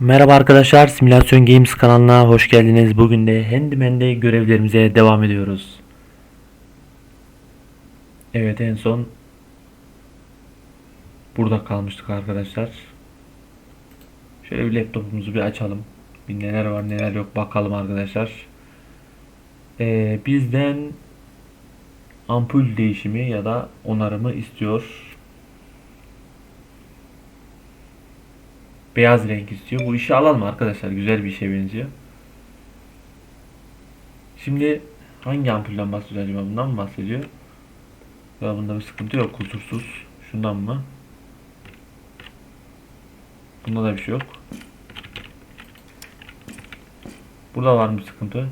Merhaba arkadaşlar, Simülasyon Games kanalına hoş geldiniz. Bugün de Handyman'de görevlerimize devam ediyoruz. Evet en son burada kalmıştık arkadaşlar. Şöyle bir laptopumuzu bir açalım. Bir neler var neler yok bakalım arkadaşlar. Ee, bizden ampul değişimi ya da onarımı istiyor. Beyaz renk istiyor. Bu işi alalım arkadaşlar. Güzel bir işe benziyor. Şimdi hangi ampulden bahsediyor acaba? Bundan mı bahsediyor? Ya bunda bir sıkıntı yok. Kusursuz. Şundan mı? Bunda da bir şey yok. Burada var mı sıkıntı?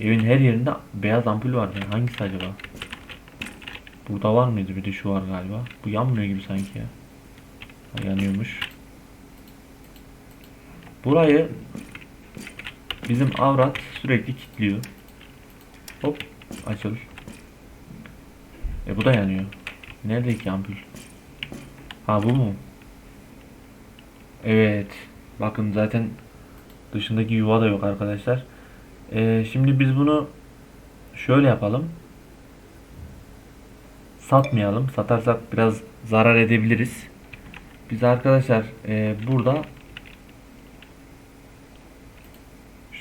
Evin her yerinde beyaz ampul var. Yani hangisi acaba? Burada var mıydı? Bir de şu var galiba. Bu yanmıyor gibi sanki ya. Yanıyormuş. Burayı bizim avrat sürekli kilitliyor. Hop açıl. E bu da yanıyor. Nerede ki ampul? Ha bu mu? Evet. Bakın zaten dışındaki yuva da yok arkadaşlar. Ee, şimdi biz bunu şöyle yapalım. Satmayalım. Satarsak biraz zarar edebiliriz. Biz arkadaşlar e, burada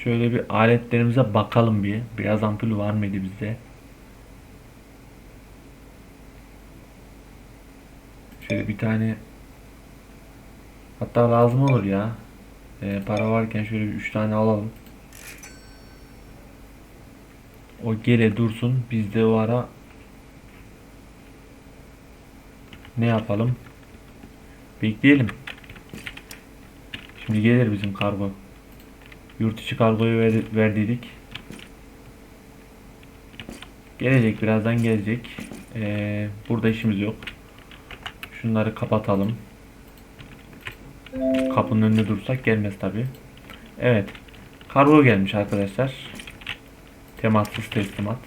Şöyle bir aletlerimize bakalım bir. Biraz ampul var mıydı bizde? Şöyle bir tane hatta lazım olur ya. Ee, para varken şöyle bir 3 tane alalım. O gele dursun. Biz de o ara ne yapalım? Bekleyelim. Şimdi gelir bizim kargo. Yurt içi kargoyu ver, verdiydik. Gelecek birazdan gelecek. Ee, burada işimiz yok. Şunları kapatalım. Kapının önünde dursak gelmez tabi. Evet. Kargo gelmiş arkadaşlar. Temassız teslimat.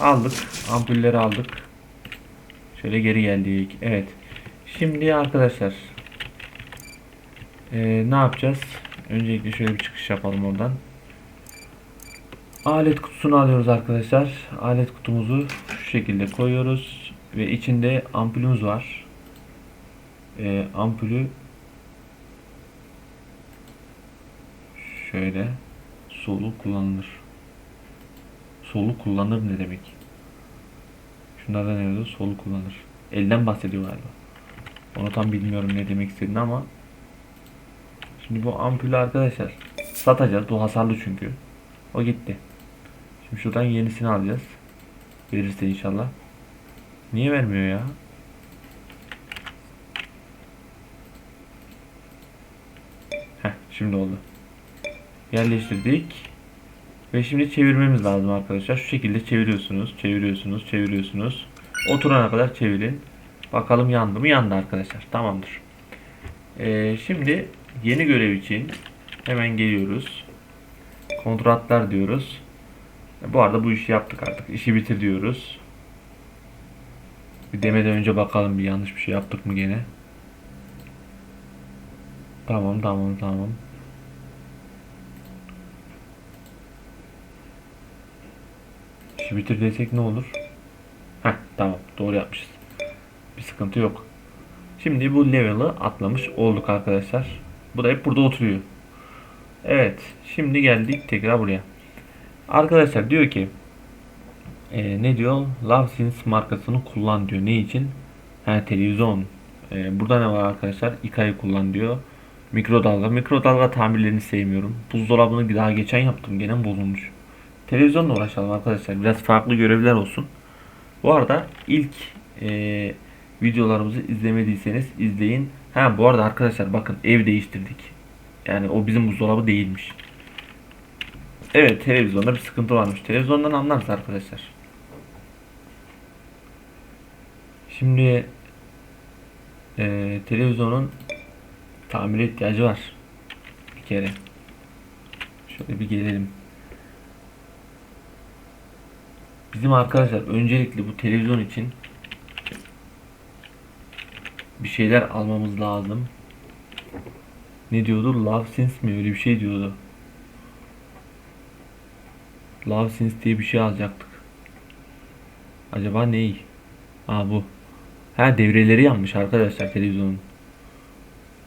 Aldık. Ampulleri aldık. Şöyle geri geldik. Evet. Şimdi arkadaşlar. Ee, ne yapacağız? Öncelikle şöyle bir çıkış yapalım oradan. Alet kutusunu alıyoruz arkadaşlar. Alet kutumuzu şu şekilde koyuyoruz. Ve içinde ampulümüz var. Ee, ampulü şöyle solu kullanılır. Solu kullanır ne demek? Şunlardan ne diyor? Solu kullanır. Elden bahsediyor galiba. Onu tam bilmiyorum ne demek istediğini ama Şimdi bu ampulü arkadaşlar satacağız. Bu hasarlı çünkü. O gitti. Şimdi şuradan yenisini alacağız. Verirse inşallah. Niye vermiyor ya? Heh şimdi oldu. Yerleştirdik. Ve şimdi çevirmemiz lazım arkadaşlar. Şu şekilde çeviriyorsunuz, çeviriyorsunuz, çeviriyorsunuz. Oturana kadar çevirin. Bakalım yandı mı? Yandı arkadaşlar. Tamamdır. Ee, şimdi Yeni görev için hemen geliyoruz. Kontratlar diyoruz. Bu arada bu işi yaptık artık. İşi bitir diyoruz. Bir demeden önce bakalım bir yanlış bir şey yaptık mı gene. Tamam tamam tamam. İşi bitir desek ne olur? Heh tamam doğru yapmışız. Bir sıkıntı yok. Şimdi bu level'ı atlamış olduk arkadaşlar. Bu da hep burada oturuyor. Evet. Şimdi geldik tekrar buraya. Arkadaşlar diyor ki e, ne diyor? Lovesins markasını kullan diyor. Ne için? Ha, televizyon. E, burada ne var arkadaşlar? İK'yı kullan diyor. Mikrodalga. Mikrodalga tamirlerini sevmiyorum. Buzdolabını daha geçen yaptım. Gene bozulmuş. Televizyonla uğraşalım arkadaşlar. Biraz farklı görevler olsun. Bu arada ilk e, videolarımızı izlemediyseniz izleyin. Ha bu arada arkadaşlar bakın ev değiştirdik. Yani o bizim buzdolabı değilmiş. Evet televizyonda bir sıkıntı varmış. Televizyondan anlarız arkadaşlar. Şimdi e, televizyonun tamire ihtiyacı var. Bir kere. Şöyle bir gelelim. Bizim arkadaşlar öncelikle bu televizyon için bir şeyler almamız lazım. Ne diyordu? Love Since mi? Öyle bir şey diyordu. Love Since diye bir şey alacaktık. Acaba ney? Aa bu. Ha devreleri yanmış arkadaşlar televizyonun.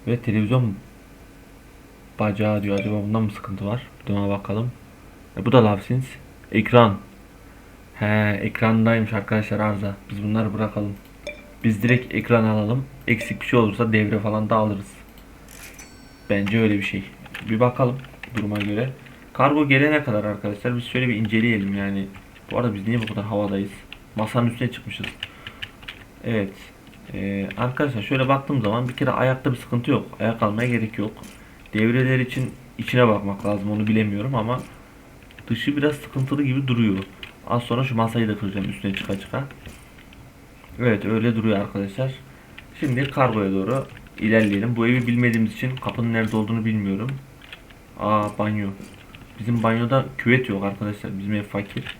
Ve televizyon bacağı diyor. Acaba bundan mı sıkıntı var? Bir ona bakalım. E, bu da Love Since. Ekran. He ekrandaymış arkadaşlar arıza. Biz bunları bırakalım. Biz direkt ekran alalım. Eksik bir şey olursa devre falan da alırız. Bence öyle bir şey. Bir bakalım duruma göre. Kargo gelene kadar arkadaşlar biz şöyle bir inceleyelim yani. Bu arada biz niye bu kadar havadayız? Masanın üstüne çıkmışız. Evet. Ee, arkadaşlar şöyle baktığım zaman bir kere ayakta bir sıkıntı yok. Ayak almaya gerek yok. Devreler için içine bakmak lazım onu bilemiyorum ama dışı biraz sıkıntılı gibi duruyor. Az sonra şu masayı da kıracağım üstüne çıka çıka. Evet öyle duruyor arkadaşlar. Şimdi kargoya doğru ilerleyelim. Bu evi bilmediğimiz için kapının nerede olduğunu bilmiyorum. Aa banyo. Bizim banyoda küvet yok arkadaşlar. Bizim ev fakir.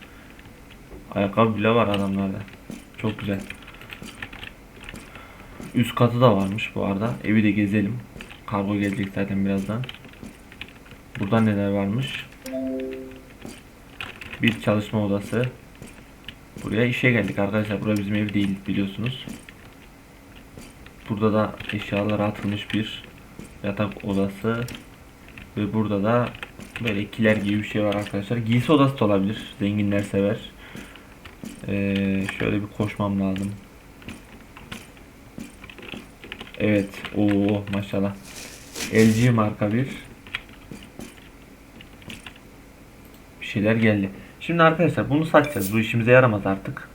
Ayakkabı bile var adamlarda. Çok güzel. Üst katı da varmış bu arada. Evi de gezelim. Kargo gelecek zaten birazdan. Burada neler varmış? Bir çalışma odası. Buraya işe geldik arkadaşlar. Burası bizim ev değil biliyorsunuz. Burada da eşyalar atılmış bir yatak odası. Ve burada da böyle kiler gibi bir şey var arkadaşlar. Giysi odası da olabilir. Zenginler sever. Ee, şöyle bir koşmam lazım. Evet. Oo maşallah. LG marka bir bir şeyler geldi. Şimdi arkadaşlar bunu satacağız. Bu işimize yaramaz artık.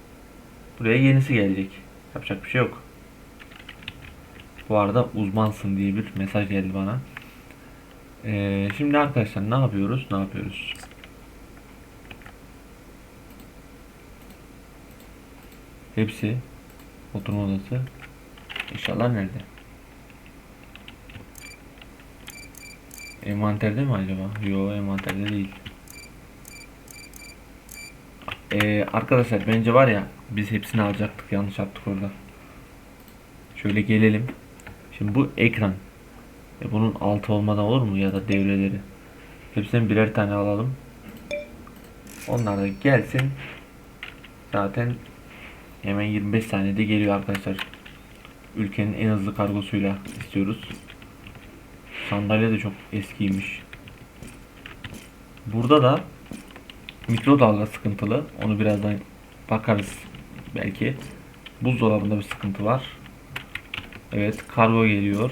Buraya yenisi gelecek. Yapacak bir şey yok. Bu arada uzmansın diye bir mesaj geldi bana. Ee, şimdi arkadaşlar ne yapıyoruz? Ne yapıyoruz? Hepsi oturma odası. Eşyalar nerede? Envanterde mi acaba? Yo envanterde değil. Ee, arkadaşlar bence var ya biz hepsini alacaktık yanlış yaptık orada. Şöyle gelelim. Şimdi bu ekran. E bunun altı olmadan olur mu ya da devreleri? Hepsinden birer tane alalım. Onlar da gelsin. Zaten hemen 25 saniyede geliyor arkadaşlar. Ülkenin en hızlı kargosuyla istiyoruz. Sandalye de çok eskiymiş. Burada da mikrodalga sıkıntılı. Onu birazdan bakarız belki. Buzdolabında bir sıkıntı var. Evet kargo geliyor.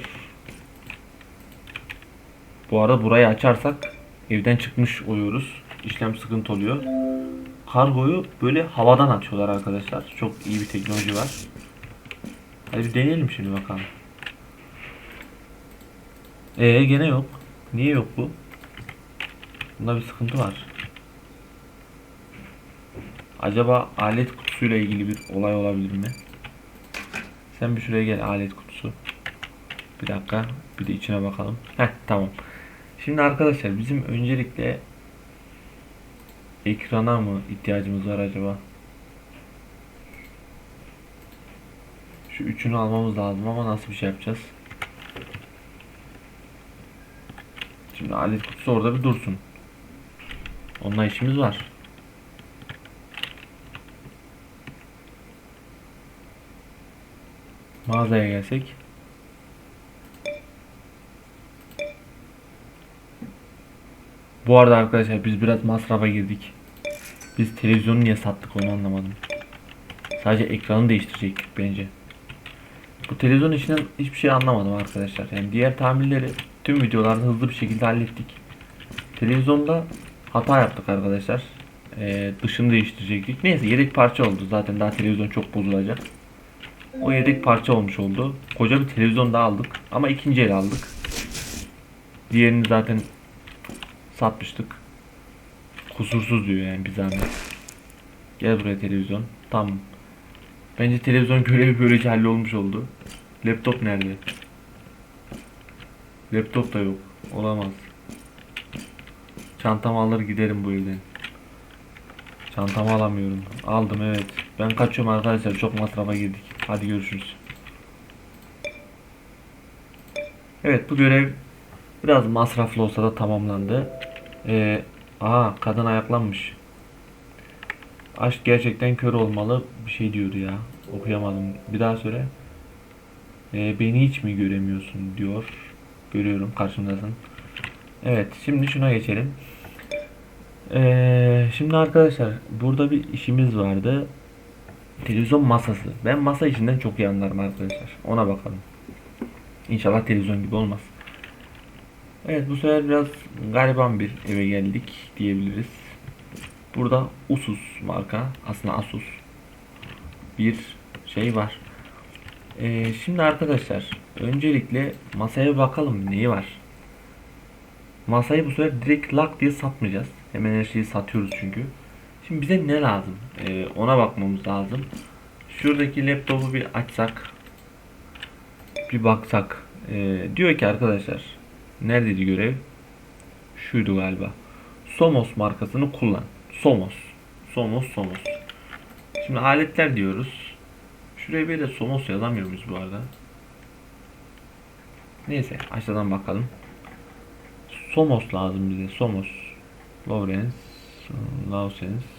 Bu arada burayı açarsak evden çıkmış oluyoruz. İşlem sıkıntı oluyor. Kargoyu böyle havadan açıyorlar arkadaşlar. Çok iyi bir teknoloji var. Hadi bir deneyelim şimdi bakalım. Ee gene yok. Niye yok bu? Bunda bir sıkıntı var. Acaba alet kutusuyla ilgili bir olay olabilir mi? Sen bir şuraya gel alet kutusu. Bir dakika. Bir de içine bakalım. Heh tamam. Şimdi arkadaşlar bizim öncelikle ekrana mı ihtiyacımız var acaba? Şu üçünü almamız lazım ama nasıl bir şey yapacağız? Şimdi alet kutusu orada bir dursun. Onunla işimiz var. Mağazaya gelsek. Bu arada arkadaşlar biz biraz masrafa girdik. Biz televizyonu niye sattık onu anlamadım. Sadece ekranı değiştirecektik bence. Bu televizyon işinden hiçbir şey anlamadım arkadaşlar. Yani diğer tamirleri tüm videolarda hızlı bir şekilde hallettik. Televizyonda hata yaptık arkadaşlar. Ee, dışını değiştirecektik. Neyse yedek parça oldu. Zaten daha televizyon çok bozulacak. O yedek parça olmuş oldu. Koca bir televizyon daha aldık. Ama ikinci el aldık. Diğerini zaten satmıştık. Kusursuz diyor yani bir zahmet. Gel buraya televizyon. Tamam. Bence televizyon görevi böylece hallolmuş oldu. Laptop nerede? Laptop da yok. Olamaz. Çantamı alır giderim bu evden. Çantamı alamıyorum. Aldım evet. Ben kaçıyorum arkadaşlar. Çok masrafa girdik. Hadi görüşürüz. Evet bu görev Biraz masraflı olsa da tamamlandı. Ee, aa kadın ayaklanmış. Aşk gerçekten kör olmalı bir şey diyordu ya. Okuyamadım. Bir daha söyle. Ee, beni hiç mi göremiyorsun diyor. Görüyorum karşımdasın. Evet şimdi şuna geçelim. Ee, şimdi arkadaşlar burada bir işimiz vardı. Televizyon masası. Ben masa işinden çok iyi anlarım arkadaşlar. Ona bakalım. İnşallah televizyon gibi olmaz. Evet bu sefer biraz gariban bir eve geldik diyebiliriz. Burada Usus marka aslında Asus bir şey var. Ee, şimdi arkadaşlar öncelikle masaya bakalım neyi var. Masayı bu sefer direkt lak diye satmayacağız. Hemen her şeyi satıyoruz çünkü. Şimdi bize ne lazım? Ee, ona bakmamız lazım. Şuradaki laptopu bir açsak. Bir baksak. Ee, diyor ki arkadaşlar. Neredeydi görev? Şuydu galiba. Somos markasını kullan. Somos. Somos Somos. Şimdi aletler diyoruz. Şuraya bir de Somos yazamıyor muyuz bu arada? Neyse aşağıdan bakalım. Somos lazım bize. Somos. Lawrence. Lawrence.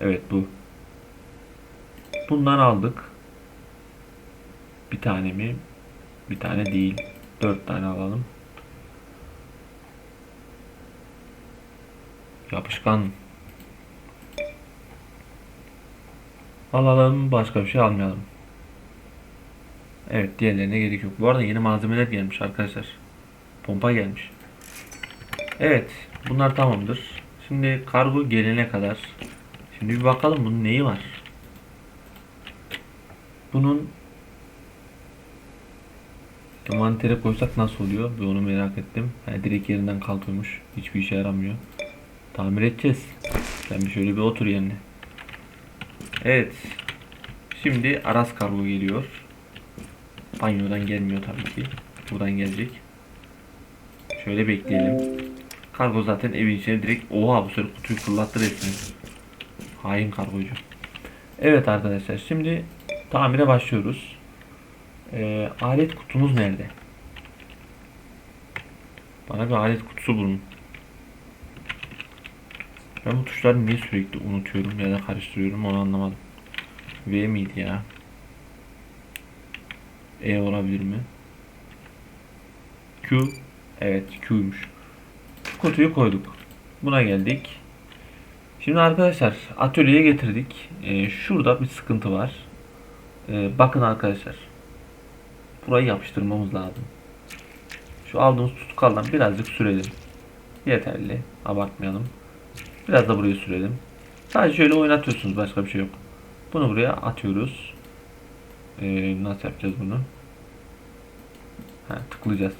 Evet bu. Bundan aldık. Bir tane mi? Bir tane değil. Dört tane alalım. Yapışkan. Alalım. Başka bir şey almayalım. Evet diğerlerine gerek yok. Bu arada yeni malzemeler gelmiş arkadaşlar. Pompa gelmiş. Evet. Bunlar tamamdır. Şimdi kargo gelene kadar. Şimdi bir bakalım bunun neyi var. Bunun envantere koysak nasıl oluyor? Bir onu merak ettim. Yani direkt yerinden kalkıyormuş. Hiçbir işe yaramıyor. Tamir edeceğiz. Sen bir şöyle bir otur yerine. Evet. Şimdi Aras kargo geliyor. Banyodan gelmiyor tabii ki. Buradan gelecek. Şöyle bekleyelim. Kargo zaten evin içine direkt oha bu sefer kutuyu fırlattı resmen. Hain kargocu. Evet arkadaşlar şimdi tamire başlıyoruz. Ee, alet kutumuz nerede? Bana bir alet kutusu bulun. Ben bu tuşları niye sürekli unutuyorum ya da karıştırıyorum onu anlamadım. V miydi ya? E olabilir mi? Q. Evet Q'ymuş. Kutuyu koyduk. Buna geldik. Şimdi arkadaşlar atölyeye getirdik. Ee, şurada bir sıkıntı var. Ee, bakın arkadaşlar. Burayı yapıştırmamız lazım. Şu aldığımız tutkaldan birazcık sürelim. Yeterli. Abartmayalım. Biraz da buraya sürelim. Sadece şöyle oynatıyorsunuz. Başka bir şey yok. Bunu buraya atıyoruz. Ee, nasıl yapacağız bunu? Ha, tıklayacağız.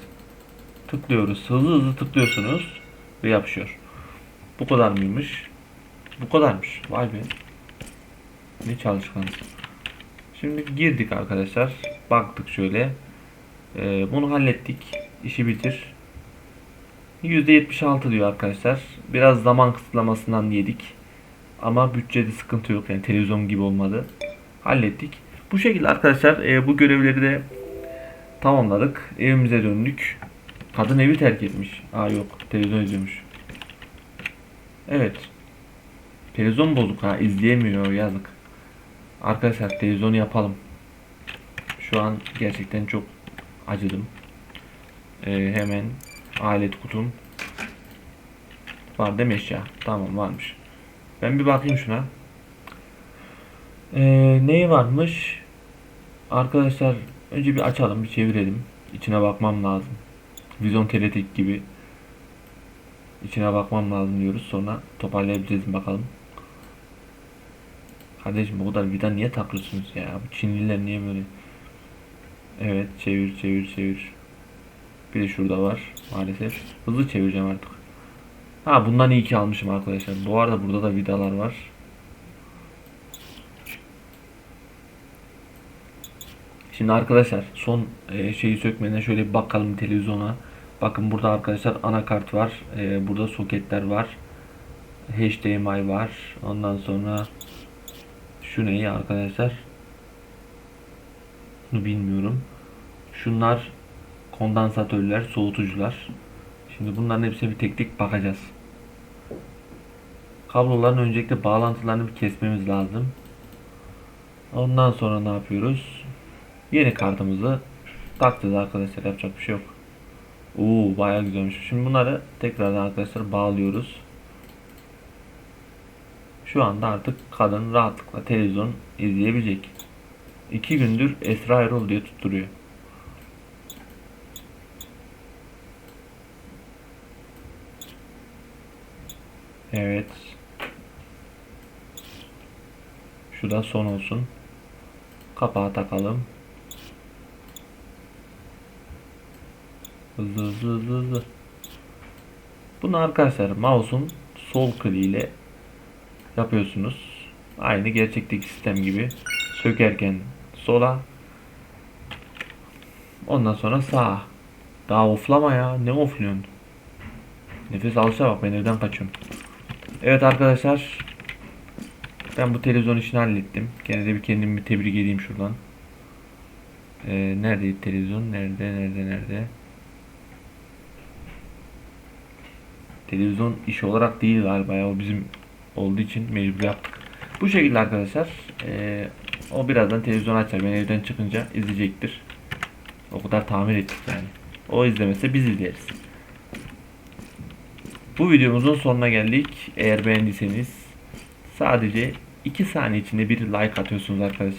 Tıklıyoruz. Hızlı hızlı tıklıyorsunuz. Ve yapışıyor. Bu kadar mıymış? Bu kadarmış. Vay be. Ne çalışkanız. Şimdi girdik arkadaşlar. Baktık şöyle. Ee, bunu hallettik. İşi bitir. %76 diyor arkadaşlar. Biraz zaman kısıtlamasından yedik. Ama bütçede sıkıntı yok. Yani televizyon gibi olmadı. Hallettik. Bu şekilde arkadaşlar e, bu görevleri de tamamladık. Evimize döndük. Kadın evi terk etmiş. Aa yok. Televizyon izliyormuş. Evet. Televizyon bozuk ha. izleyemiyor yazık. Arkadaşlar televizyonu yapalım. Şu an gerçekten çok acıdım. Ee, hemen alet kutum. Var değil mi eşya? Tamam varmış. Ben bir bakayım şuna. Ee, neyi varmış? Arkadaşlar önce bir açalım bir çevirelim. İçine bakmam lazım. Vizyon teletik gibi. İçine bakmam lazım diyoruz. Sonra toparlayabileceğiz bakalım. Kardeşim bu kadar vida niye takıyorsunuz ya? Bu Çinliler niye böyle? Evet çevir çevir çevir. Bir de şurada var maalesef. Hızlı çevireceğim artık. Ha bundan iyi ki almışım arkadaşlar. Bu arada burada da vidalar var. Şimdi arkadaşlar son e, şeyi sökmeden şöyle bir bakalım televizyona. Bakın burada arkadaşlar anakart var. E, burada soketler var. HDMI var. Ondan sonra şu neyi arkadaşlar? Bunu bilmiyorum. Şunlar kondansatörler, soğutucular. Şimdi bunların hepsine bir tek tek bakacağız. Kabloların öncelikle bağlantılarını bir kesmemiz lazım. Ondan sonra ne yapıyoruz? Yeni kartımızı takacağız arkadaşlar. Yapacak bir şey yok. Oo bayağı güzelmiş. Şimdi bunları tekrardan arkadaşlar bağlıyoruz. Şu anda artık kadın rahatlıkla televizyon izleyebilecek. İki gündür Esra Erol diye tutturuyor. Evet. Şu da son olsun. Kapağı takalım. Hızlı hızlı hızlı hızlı. Bunu arkadaşlar mouse'un sol kliği ile yapıyorsunuz. Aynı gerçekteki sistem gibi. Sökerken sola. Ondan sonra sağa. Daha oflama ya. Ne ofluyorsun? Nefes alışa bak ben evden kaçıyorum. Evet arkadaşlar. Ben bu televizyon işini hallettim. Gene de bir kendimi bir tebrik edeyim şuradan. Ee, neredeydi televizyon? Nerede? Nerede? Nerede? Televizyon iş olarak değil galiba ya. O bizim olduğu için mecbur yaptık. Bu şekilde arkadaşlar. Ee, o birazdan televizyon açar. Ben evden çıkınca izleyecektir. O kadar tamir ettik yani. O izlemese biz izleriz. Bu videomuzun sonuna geldik. Eğer beğendiyseniz sadece 2 saniye içinde bir like atıyorsunuz arkadaşlar.